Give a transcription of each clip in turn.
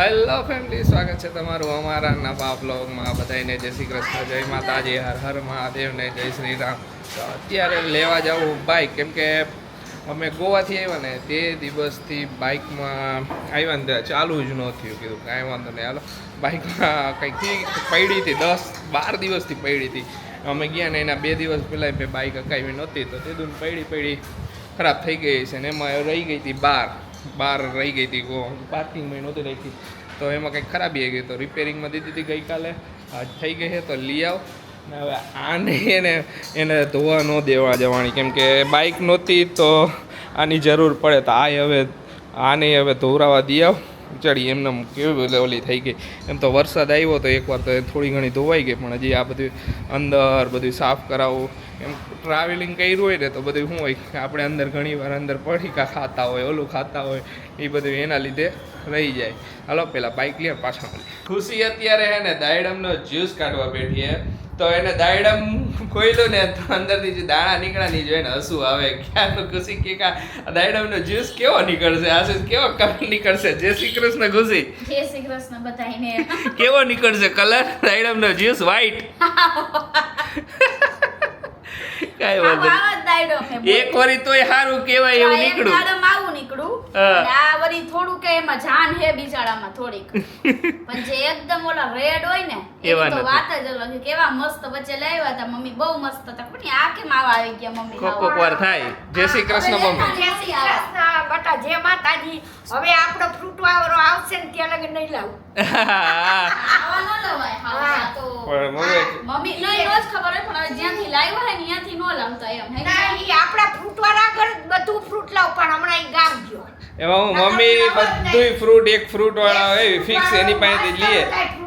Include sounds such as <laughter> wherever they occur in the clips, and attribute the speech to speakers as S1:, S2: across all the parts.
S1: Hello family સ્વાગત છે તમારું અમારા નવા બ્લોગમાં બધાને જય શ્રી કૃષ્ણ, જય માતાજી, હર હર મહાદેવને જય શ્રી રામ તો અત્યારે લેવા જવું બાઇક કેમ કે અમે ગોવાથી આવ્યા ને તે દિવસથી બાઇકમાં આવ્યા ને ચાલુ જ ન થયું. કીધું કાંઈ વાંધો નહીં. હાલો બાઇકમાં કંઈક પડી હતી. દસ, બાર દિવસથી પડી હતી. અમે ગયા ને એના બે દિવસ પહેલાં બાઇક અકાવી નહોતી. તો તે દૂધ પડી પડી ખરાબ થઈ ગઈ છે ને એમાં રહી ગઈ હતી બાર. બહાર રહી ગઈ હતી પાર્કિંગમાં નહોતી રાખી. તો એમાં કંઈક ખરાબી આવી ગઈ. તો રિપેરિંગમાં દીધી હતી ગઈકાલે આજ થઈ ગઈ છે તો લઈ આવ. ને હવે આને એને એને ધોવા ન દેવા જવાની. કેમ કે બાઇક નહોતી તો આની જરૂર પડે. તો આ હવે આને હવે ધોવરાવા દઈ આવ. ચડી એમને કેવી ઓલી- થઈ ગઈ. એમ તો વરસાદ આવ્યો તો એકવાર તો થોડી ઘણી ધોવાઈ ગઈ, પણ હજી આ બધું અંદર બધું સાફ કરાવવું, એમ ટ્રાવેલિંગ કર્યું હોય ને તો બધું શું હોય આપણે અંદર ઘણી વાર અંદર પડીકા ખાતા હોય, ઓલું ખાતા હોય, એ બધું એના લીધે રહી જાય. હાલો, પેલા બાઇક લે, પાછા. ખુશી અત્યારે હે ને દાયડમનો જ્યુસ કાઢવા બેઠી તો એને દાયડમ ખોઈલું ને તો અંદરથી જે દાણા નીકળ્યા નહીં જોઈને હસવું આવે ક્યારનું ખુશી કે કા દાયડમનો જ્યુસ કેવો નીકળશે? આશીષ કેવો કલર નીકળશે? જય શ્રી કૃષ્ણ ખુશી.
S2: જય શ્રી કૃષ્ણ બધાયને.
S1: કેવો નીકળશે કલર દાયડમનો જ્યુસ વ્હાઈટ <laughs> કાંઈ વાંધો
S2: જ છે
S1: એક વરી તોય સારું કહેવાય એવું નીકળું.
S2: કાળમ આવું નીકળું. આ વરી થોડું કે એમાં જાન હે બિચારામાં થોડીક. <laughs> પણ જે એકદમ ઓલા રેડ હોય ને
S1: એવા
S2: તો વાત જ અલગ કેવા મસ્ત વચ્ચે લાવ્યા હતા મમ્મી બહુ મસ્ત હતા. પણ આ કેમ આવા આવી ગયા મમ્મી?
S1: કોક કોક વાર થાય. જય શ્રી કૃષ્ણ મમ્મી.
S2: જય શ્રી કૃષ્ણ.
S3: બટા જે માતાજી. હવે આપણો ફ્રૂટ વાવરો આવશે ને ત્યાં લગી નહીં લાવું. <laughs>
S2: આવા ન લવાય. હા,
S3: હા.
S2: તો
S1: મમ્મી
S2: મમ્મી નહીં રોજ ખબર હોય પણ હવે જ્યાંથી લાવ્યા હોય ત્યાંથી ન લાવતા એમ હે
S3: આપણા ફ્રૂટ આગળ બધું ફ્રૂટ લાવ પણ હમણાં ઈ ગામ ગયો.
S1: એમાં હું મમ્મી બધુંય ફ્રૂટ એક ફ્રૂટ વાળા હોય ફિક્સ એની પાસેથી લઈએ.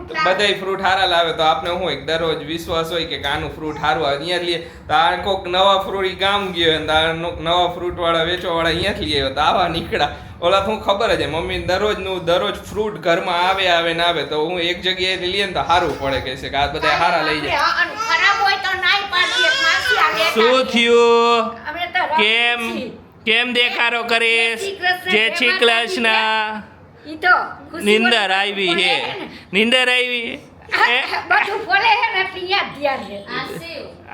S1: તો બધાય ફ્રૂટ હારા લાવે. તો આપણે શું એક દરરોજ વિશ્વાસ હોય કે કાનું ફ્રૂટ હારું આવે. અહીંયા લઈએ. તો આ કોક નવા ફ્રૂટ ગામ ગયો અને આ નવા ફ્રૂટ વાળા વેચવા વાળા અહીંયાથી લઈ આવ્યો. તો આવા નીકળ્યા. ઓલા તો હું ખબર જ મમ્મી દરરોજનું દરરોજ ફ્રૂટ ઘરમાં આવે આવે ને આવે. તો હું એક જગ્યાએ લઈએ ને તો સારું પડે કે છે કે આ બધા સારા લઈ જાય
S3: હા, અને ખરાબ હોય તો નાઈ પાડીએ માસી આવે
S1: શું થયું? કેમ? કેમ દેખાડો કરીશ?
S3: જય શ્રી કૃષ્ણ,
S1: નિંદર આવી હે નિંદર આવી? હે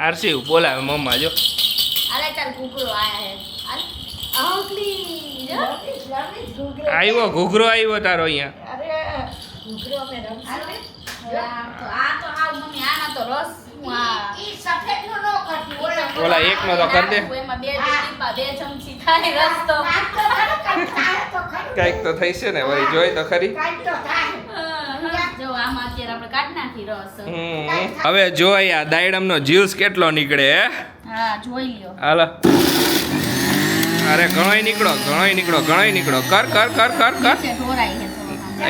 S1: આરસી બોલાવે મમ્મા જો. આવ્યો ઘૂઘરો આવ્યો તારો અહીંયા.
S3: ઘૂઘરો નો ઓલા
S1: ઓલા એકનો તો કર દે.
S3: કાંઈક તો
S1: થઈ છે ને વળી જોઈ તો ખરી. હવે જોઈ આ દાયડમનો જ્યુસ કેટલો નીકળે હે?
S2: હા જોઈ લ્યો.
S1: હાલો. અરે ઘણોય નીકળો ઘણોય નીકળો ઘણોય નીકળો. કર કર કર કર કર.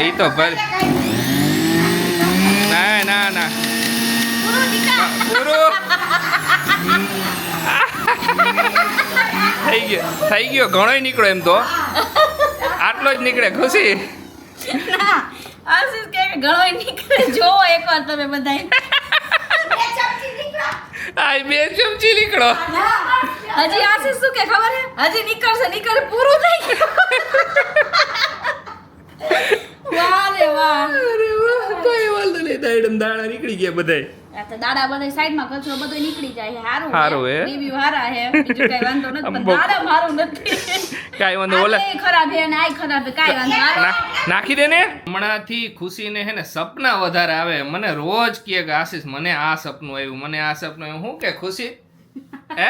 S1: એ તો ભલે ના ના ના.
S2: પૂરું
S1: થઈ ગયો થઈ ગયો ઘણોય નીકળો એમ તો. આટલો જ નીકળે ખુશી?
S2: ના આશીષ કે ઘણોય નીકળે જોવો એકવાર તમે બધાય.
S1: આ બે ચમચી નીકળો.
S2: હજી આશીષ શું કે ખબર હે હજી નીકળશે નીકળે પૂરું થઈ ગયું. વાહ રે વાહ.
S1: અરે વાહ કઈ વાંધો નહીં દાયડમ દાણા નીકળી ગયા બધાય.
S2: દાડા બધા સાઈડમાં કચરો બધો નીકળી જાય હારું
S1: હારું હે.
S2: રિવ્યુ હારા હે બીજું કઈ વાંધો નથી પણ દાડા મારું નથી.
S1: કાંઈ વાંધો ઓલા
S2: આ ખરાબ હે અને આ ખરાબ હે કાઈ વાંધો
S1: નાખી દે ને. હમણાંથી ખુશીને હે ને સપના વધારે આવે. મને રોજ કે આશીષ મને આ સપનું આવ્યું મને આ સપનું આવ્યું. હું કે ખુશી? <laughs> હે?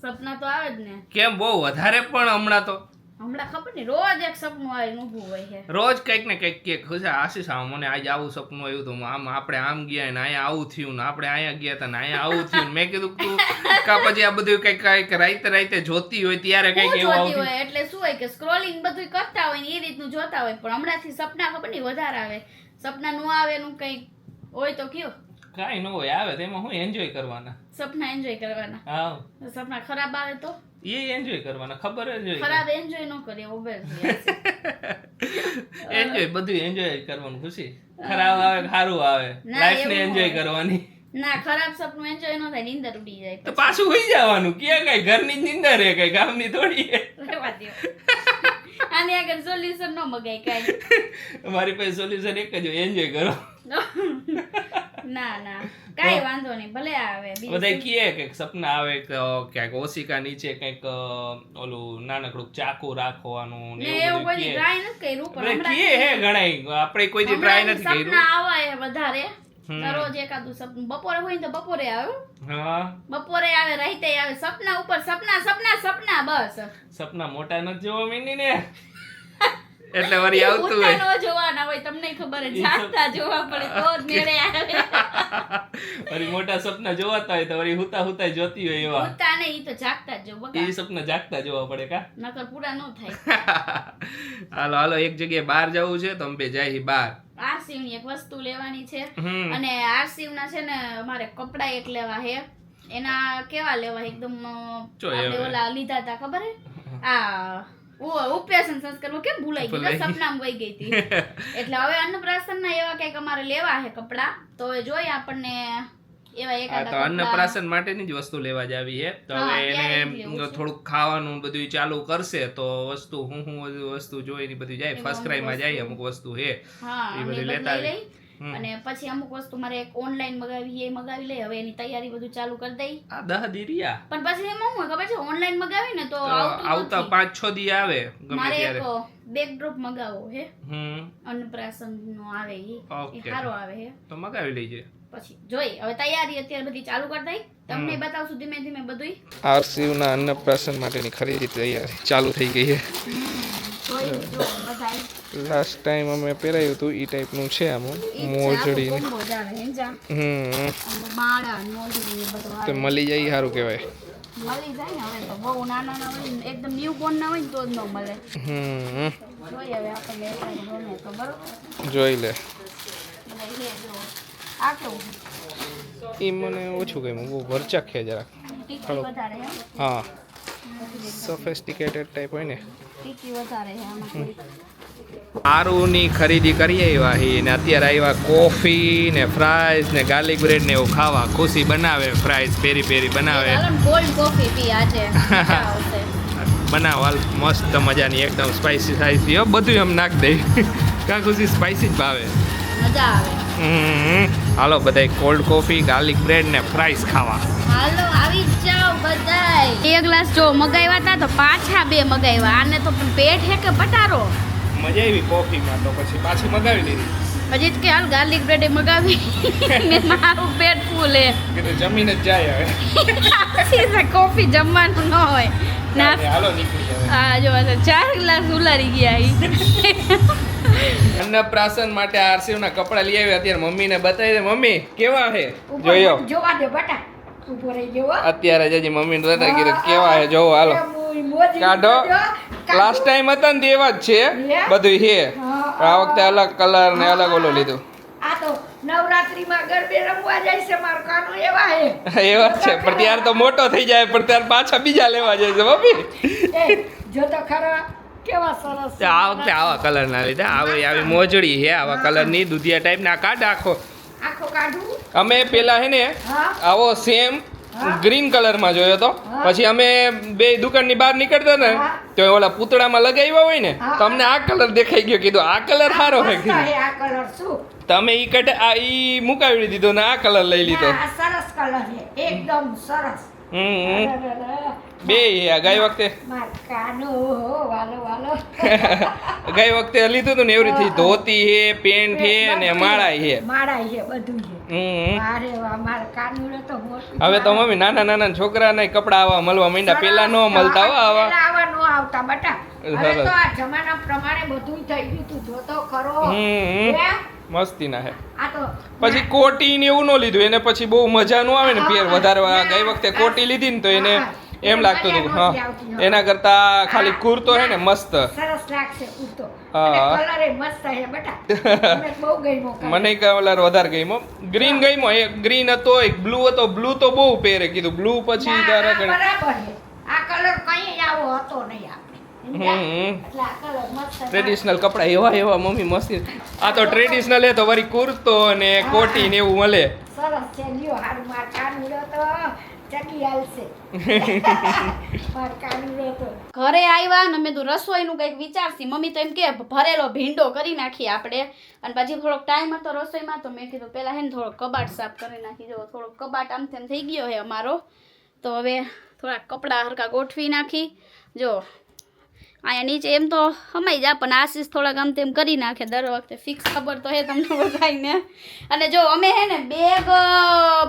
S2: સપના તો આવે જ ને.
S1: કેમ? બહુ વધારે પણ હમણાં તો.
S2: હમણાં ખબર ને રોજ એક સપનું આવીને ઊભું હોય છે.
S1: રોજ કંઈક ને કંઈક કે ખુશ આશીષ આ મને આજે આવું સપનું આવ્યું હતું આમ આપણે આમ ગયા ને અહીંયા આવું થયું ને આપણે અહીંયા ગયા હતા ને અહીંયા આવું થયું મેં કીધું તું કા પછી આ બધું કંઈક કંઈક રાઈતે રાઈતે જોતી હોય ત્યારે કંઈક એવું આવતું.
S2: હોય એટલે શું હોય કે સ્ક્રોલિંગ બધું કરતા હોય ને એ રીતનું જોતા હોય પણ હમણાંથી સપના ખબર નહીં વધારે આવે. સપના નો આવે નું કંઈક હોય તો કયો?
S1: કાંઈ ન હોય આવે તેમાં હું એન્જોય કરવાના.
S2: સપના એન્જોય કરવાના.
S1: હા.
S2: સપના ખરાબ આવે તો?
S1: એ એન્જોય કરવાના ખબર જ હોય
S2: ખરાબ એન્જોય ન કરે ઓબ્વિયસલી
S1: એન્જોય બધું એન્જોય કરવાનું ખુશી? ખરાબ આવે સારું આવે? લાઈફ ને એન્જોય કરવાની.
S2: ના ખરાબ સપનું એન્જોય ન થાય નીંદર ઉડી જાય
S1: તો પાછું. હોઈ જવાનું. ક્યાં કઈ ઘરની જ નિંદર હે કઈ ગામની થોડી
S2: આની આગળ સોલ્યુશન ન મગાય કઈ. <laughs>
S1: મારી પાસે સોલ્યુશન એક જ હોય એન્જોય કરો. <laughs>
S2: ના ના. કાંઈ વાંધો નહીં ભલે આવે
S1: બધા? કહે કે સપના આવે કે ક્યાંક ઓશિકા નીચે કંઈક ઓલું નાનકડું ચાકુ રાખવાનું ને એવું
S2: કોઈ ટ્રાય નથી કર્યું પણ
S1: કહે હે ઘણાય આપણે કોઈ દી ટ્રાય નથી કર્યું.
S2: સપના આવે વધારે. દરરોજ એકાદું સપનું બપોરે હોય ને તો બપોરે આવે
S1: હા.
S2: બપોરે આવે રાતે આવે સપના ઉપર સપના સપના સપના બસ.
S1: સપના મોટા નથી જોવા મીની ને. એટલે વરી આવતું હોય.
S2: ન જોવાના હોય તમને ખબર છે. જાગતા જોવા પડે તો જ મેળે આવે. <laughs>
S1: વરી મોટા સપના જોવાતા હોય તો વરી હુતા હુતા જોતી હોય એવા.
S2: હુતા ને ઈ તો જાગતા જ જો
S1: એ સપના જાગતા જોવા પડે કા?
S2: નકર પૂરા ન થાય. <laughs>
S1: હાલો હાલો એક જગ્યાએ બહાર જવું છે તો અમે જાય બહાર.
S2: આરસીવની એક વસ્તુ લેવાની છે. અને આરસીવ ના છે ને અમારે કપડા એક લેવા હે. એના કેવા લેવા? એકદમ આપણે ઓલા લીધા હતા ખબર હે? આ ઉપેશન સંસ્કારમાં કેમ ભૂલાઈ ગયું સપનામાં વહી ગઈ હતી. <laughs> એટલે હવે અન્નપ્રાશન ના એવા કંઈક અમારે લેવા છે કપડા. તો હવે જોઈએ આપણને એવા
S1: તો. અન્નપ્રાશન માટેની જ વસ્તુ લેવા જ આવી છે. તો હવે એને થોડુંક ખાવાનું બધું ચાલુ કરશે તો વસ્તુ હું હું વસ્તુ વસ્તુ જોઈને બધી જાય ફર્સ્ટ ક્રાઈમાં જાય અમુક વસ્તુ હે એ બધું લેતા આવી.
S2: અને પછી અમુક વસ્તુ મારે એક ઓનલાઈન મગાવી એ મગાવી લઈ હવે એની તૈયારી બધું ચાલુ કરી દઈ.
S1: આ દહ દીરિયા
S2: પણ પછી એમાં હું ખબર છે? ઓનલાઈન મગાવી ને તો આવતા
S1: પાંચ છ દી આવે
S2: મારે એક બેકડ્રોપ મગાવો હે. અન્નપ્રાસન નો આવે એ. સારો આવે હે.
S1: તો મગાવી લેજે.
S2: પછી જોઈ હવે તૈયારી અત્યારે બધી ચાલુ કરી દઈ. તમને બતાવશું ધીમે ધીમે બધુંય.
S1: આરસીયુના અન્નપ્રાસન માટેની ખરીદી તૈયારી ચાલુ થઈ ગઈ છે
S2: જોઈ.
S1: લાસ્ટ ટાઈમ અમે પહેરાયું હતું એ ટાઈપનું છે આમાં. મોજડી હમ.
S2: માળા
S1: તો જાય સારું કહેવાય.
S2: મળી જાય ને હવે તો બહુ નાના ના હોય એકદમ ન્યુ બોર્ન ના હોય ને તો જ ન મળે.
S1: હમ.
S2: જોઈએ હવે આપણને ગમે તો બરોબર?
S1: જોઈ લે.
S2: આ કેવું
S1: એ મને ઓછું ગમ્યું બહુ ભરચક છે જરાક.
S2: હા.
S1: સોફેસ્ટિકેટેડ ટાઈપ હોય ને.
S2: વધારે આમાં.
S1: આરુની ખરીદી કરીએ છીએ ને અત્યારે આવ્યા કોફી ને ફ્રાઈઝ ને ગાર્લિક બ્રેડ ને એવું ખાવા. ખુશી બનાવે ફ્રાઈઝ પેરી પેરી બનાવે. <laughs> બનાવ હાલ મસ્ત મજાની એકદમ સ્પાઈસી સ્પાઈસી હો બધું એમ નાખ દઈ કાં ખુશી સ્પાઈસી જ ભાવે.
S2: મજા આવે.
S1: હમ. હાલો બધાય કોલ્ડ કોફી ગાર્લિક બ્રેડ ને ફ્રાઈઝ ખાવા.
S2: હાલો આવી જ જાઓ બધાય. એક ગ્લાસ જો મગાવ્યા હતા તો પાછા બે મગાવ્યા. આને તો પેટ હે કે પટારો.
S1: મજા આવી કોફીમાં તો પછી પાછી મગાવી લીધી.
S2: હજી કે હાલ ગાર્લિક બ્રેડ મગાવી. મારું પેટ ફૂલ
S1: કીધું જમીને જ જાય હવે.
S2: કોફી જમવાનું ન હોય. ના.
S1: હાલો નીકળી હવે
S2: જો ચાર ગ્લાસ ઉલારી ગયા
S1: અન્નપ્રાશન માટે આરસીયુના કપડા લઈ આવ્યા અત્યારે મમ્મીને બતાવી દે. મમ્મી કેવા છે જોયો?
S3: જોવા દે બટા. ઊભો રહી ગયો હો.
S1: અત્યારે જજી બતાવી કીધું કેવા છે જોવો હાલો. કાઢો. લાસ્ટ ટાઈમ હતા ને એવા જ છે. બધું હે. આ વખતે અલગ કલર ને અલગ ઓલું લીધું.
S3: આ તો નવરાત્રીમાં ગરબે રમવા જાય છે મારો કાનો એવા હે. <laughs>
S1: એવા છે. પણ ત્યાર તો મોટો થઈ જાય પણ ત્યાર પાછા બીજા લેવા જાય છે મમ્મી.
S3: જો તો ખરા કેવા સરસ
S1: આ વખતે આવા કલર ના લીધા. આવી આવી મોજડી છે આવા કલરની દુધિયા ટાઈપ ના કાઢ આખો.
S3: આખો કાઢું.
S1: અમે પેલા હે ને આવો સેમ ગ્રીન કલરમાં જોયો તો. પછી અમે બે દુકાનની બહાર નીકળતા ને
S3: હા.
S1: તો ઓલા પૂતળામાં લગાવ્યા હોય ને તમને આ કલર દેખાઈ ગયો. કીધું આ કલર સારો હે
S3: હે.
S1: તમે ઈ કટ આ ઈ મુકાવી દીધો ને આ કલર લઈ લીધો.
S3: સરસ કલર છે એકદમ સરસ.
S1: હમ. બે હે આ ગઈ વખતે.
S3: હો <laughs>
S1: ગઈ વખતે લીધું હતું ને એવી રીતે ધોતી હે પેન્ટ હે ને માળા હે.
S3: માળા છે બધું
S1: હવે તો મમ્મી નાના નાના છોકરાને કપડા આવા મળવા માંડ્યા. પેલા ન મળતા આવા.
S3: આવા નો આવતા બટા. હવે તો આ જમાના પ્રમાણે બધું થઈ ગયું તું. જોતો ખરો?
S1: મસ્તી ના હે. પછી કોટી ને એવું ન લીધું. એને પછી બહુ મજા ન આવે ને પેર વધારે ગઈ વખતે કોટી લીધી ને તો એને એમ લાગતું હતું હા. એના કરતા ખાલી કુર્તો હે ને મસ્ત.
S3: સરસ લાગશે કુર્તો.
S1: હા.
S3: કલર મસ્ત છે બેટા. મને બહુ
S1: કલર વધારે ગમ્યો. ગ્રીન ગમ્યો એક ગ્રીન હતો એક બ્લુ હતો. બ્લુ તો બહુ પહેરે કીધું. બ્લુ પછી તારે
S3: બરાબર આ કલર કઈ આવો હતો નહીં.
S1: ટ્રેડિશનલ કપડા એવા એવા મમ્મી મસ્તી. આ તો ટ્રેડિશનલ હે તો વરી કુર્તો ને કોટી ને એવું મળે.
S3: સરસ છે લ્યો હારું માર કાનુડો તો.
S2: ઘરે આવ્યા ને મેં તો રસોઈનું કંઈક વિચારતી મમ્મી તો એમ કે, ભરેલો ભીંડો કરી નાખીએ આપણે. અને પછી થોડોક ટાઈમ હતો રસોઈમાં, તો મેં કીધું પહેલાં હે ને થોડોક કબાટ સાફ કરી નાખી. જો થોડોક કબાટ આમ તેમ થઈ ગયો હે અમારો. તો હવે થોડાક કપડાં હરકા ગોઠવી નાખી. જો અહીંયા નીચે એમ તો સમાઈ જા, પણ આશીષ થોડાક આમ તેમ કરી નાખે દર વખતે. ફિક્સ ખબર તો હે તમને બધાને અને જો અમે હે ને બેગ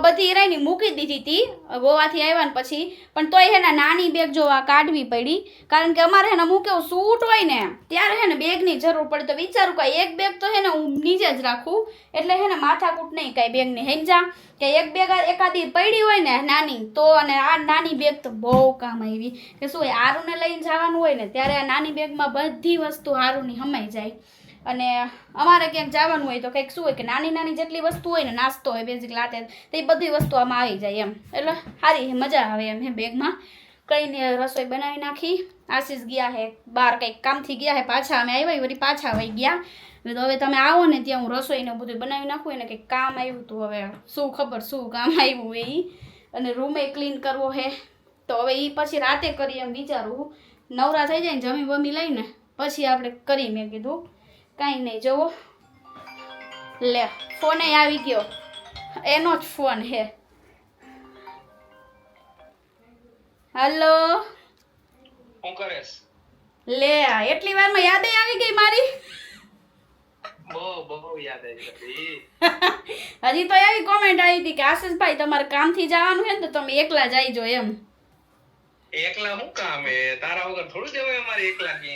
S2: બધી રાયની મૂકી દીધી હતી ગોવાથી આવ્યા ને પછી. પણ તોય હે ને નાની બેગ જો આ કાઢવી પડી. કારણ કે અમારે હે ને અમુક એવું સૂટ હોય ને, ત્યારે હે ને બેગની જરૂર પડે. તો વિચારું કે એક બેગ તો હે ને હું નીચે જ રાખું. એટલે હે ને માથાકૂટ નહીં કાંઈ બેગની સમજા કે એક બેગ એકાદી પડી હોય ને નાની, તો અને આ નાની બેગ તો બહુ કામ આવી. કે શું હોય આરુને લઈને જવાનું હોય ને, ત્યારે આ નાની બેગમાં બધી વસ્તુ આરુની હમાઈ જાય. અને અમારે ક્યાંક જવાનું હોય તો કંઈક શું હોય કે નાની નાની જેટલી વસ્તુ હોય ને, નાસ્તો હોય બેઝિક લાતે, તો બધી વસ્તુ આમાં આવી જાય એમ. એટલે સારી મજા આવે એમ બેગમાં કઈને રસોઈ બનાવી નાખી. આશીષ ગયા હે બહાર કંઈક કામથી ગયા હે, પાછા અમે આવ્યા વળી પાછા આવી ગયા. તો હવે તમે આવો ને ત્યાં હું રસોઈને બધું બનાવી નાખું. એને કંઈક કામ આવ્યું હતું હવે. શું ખબર શું કામ આવ્યું એ અને રૂમે ક્લીન કરવો હે. તો હવે એ પછી રાતે કરી એમ વિચારું. નવરા થઈ જાય ને જમી બમી લઈને પછી આપણે કરી મેં કીધું. કાંઈ નહીં, જુઓ. લે, ફોને આવી ગયો. એનો જ ફોન હે. હલો.
S1: શું કરેસ
S2: લે એટલી વારમાં યાદ આવી ગઈ મારી?
S1: બહુ બહુ યાદ આવી <laughs>
S2: હજી તો એવી કોમેન્ટ આવી હતી કે આશિષભાઈ તમારે કામથી જવાનું હોય ને તો તમે એકલા જઈજો એમ.
S1: એકલા હું કામ હે તારા વગર થોડું જવાય અમારે એકલા કે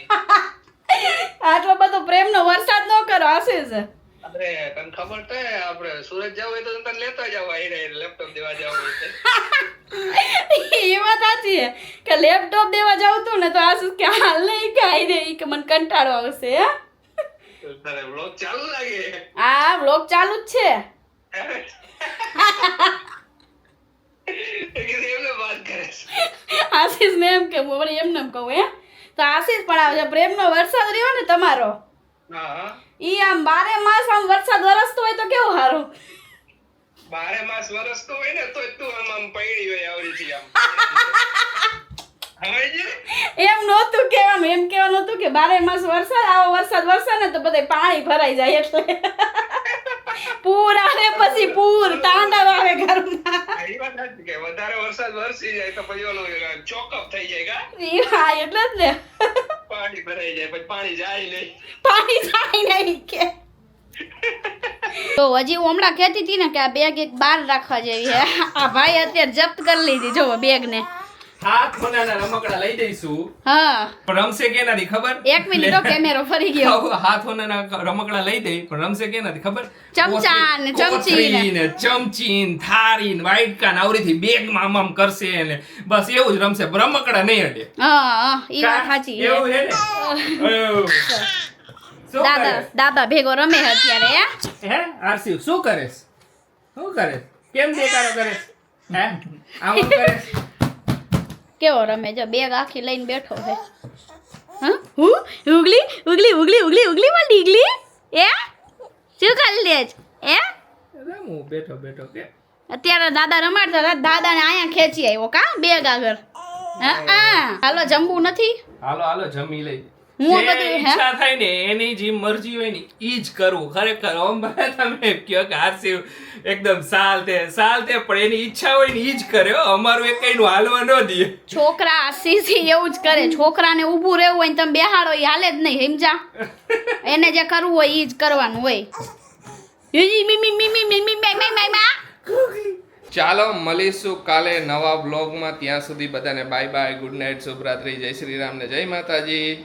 S1: <laughs>
S2: આટલો બધો પ્રેમનો વરસાદ ન કરો આશીષ.
S1: અરે તને ખબર છે આપણે સુરત જવું હોય તો તને લેતા જાવ આઈ લેપટોપ દેવા જાવ <laughs>
S2: એ વાત સાચી કે લેપટોપ દેવા જાવ તું ને તો આશીષ કે હાલ નહીં કે આઈ દે કે મને કંટાળો આવશે હે?
S1: તારે vlog ચાલુ લાગે?
S2: હા વ્લોગ ચાલુ જ છે. આશીષ ને એમ કે હું એમ એમને એમ કહું હે? તો આશીષ પણ આવે છે પ્રેમનો વરસાદ રહ્યો ને તમારો. ઈ આમ બારે માસ આમ વરસાદ વરસતો હોય તો કેવું સારું
S1: બારે માસ વરસતો હોય ને તો તું આમ આમ પૈડી હોય આવડીથી આમ.
S2: એમ નહોતું કહેવાનું એમ કેવાનું હતું કે બારે માસ વરસાદ આવો વરસાદ વરસે ને તો બધે પાણી ભરાઈ જાય એટલે. પૂર આવે પછી પૂર તાંડવ આવે ઘરમાં
S1: એ વાત સાચી કે વધારે વરસાદ વરસી જાય તો પછી ઓલું ચોકઅપ થઈ જાય કા?
S2: હા એટલે જ ને.
S1: પાણી ભરાઈ જાય પછી પાણી જાય નહીં.
S2: પાણી જાય નહીં કે. તો હજી હું હમણાં કહેતી હતી ને કે આ બેગ એક બાર રાખવા જેવી હે આ ભાઈ અત્યારે જપ્ત કરી લીધી જો બેગ ને.
S4: હાથ મનાના રમકડા લઈ દઈશું
S2: હા.
S4: પણ રમશે કેનાથી ખબર?
S2: એક મિનિટ કેમેરો ફરી ગયો.
S4: હાથ હોનાના રમકડા લઈ દઈ પણ રમશે કેનાથી ખબર?
S2: ચમચા ને ચમચી ને.
S4: કોથળી ને ચમચી ને થાળી ને વાઇટકા ને આવરીથી બેગમાં આમ આમ કરશે ને બસ એવું જ રમશે રમકડા નહીં અડે.
S2: હા હા ઈ વાત સાચી
S4: એવું હે. ને
S2: દાદા દાદા ભેગો રમે અત્યારે હે?
S4: હે આરસી શું કરેશ શું કરેશ કેમ દેખાડો કરેશ હે? આવું કરેશ
S2: કેવો રમે જો બેગ આખી લઈને બેઠો છે. હા? હું? ઉગલી? ઉગલી ઉગલી ઉગલી ઉગલી માં ડીગલી? એ? શું કરી લે એ?
S4: હું બેઠો બેઠો કે?
S2: અત્યારે દાદા રમાડતા હતા દાદાને અહીંયા ખેંચી આવ્યો કા? બેગ આગળ. હા? હા. હાલો જમવું નથી?
S4: હાલો હાલો જમી લઈ.
S2: હું બધું હે?
S4: ઈચ્છા થાય ને એની જે મરજી હોય ને ઈ જ કરવું. ખરેખર ઓમ તમે કયો કે આરસી એકદમ સાલતે સાલતે પણ એની ઈચ્છા હોય ને ઈ જ કરે અમારું એક કઈનું હાલવા ન દે.
S2: છોકરા આરસી એવું જ કરે. છોકરાને ઊભું રહેવું હોય ને તમે બેહાડો એ હાલે જ નહીં હિમજા એને જે કરવું હોય ઈ જ કરવાનું હોય.
S1: ચાલો મળીશું કાલે નવા બ્લોગમાં ત્યાં સુધી બધાને બાય બાય ગુડ નાઇટ શુભરાત્રી જય શ્રી રામ ને જય માતાજી.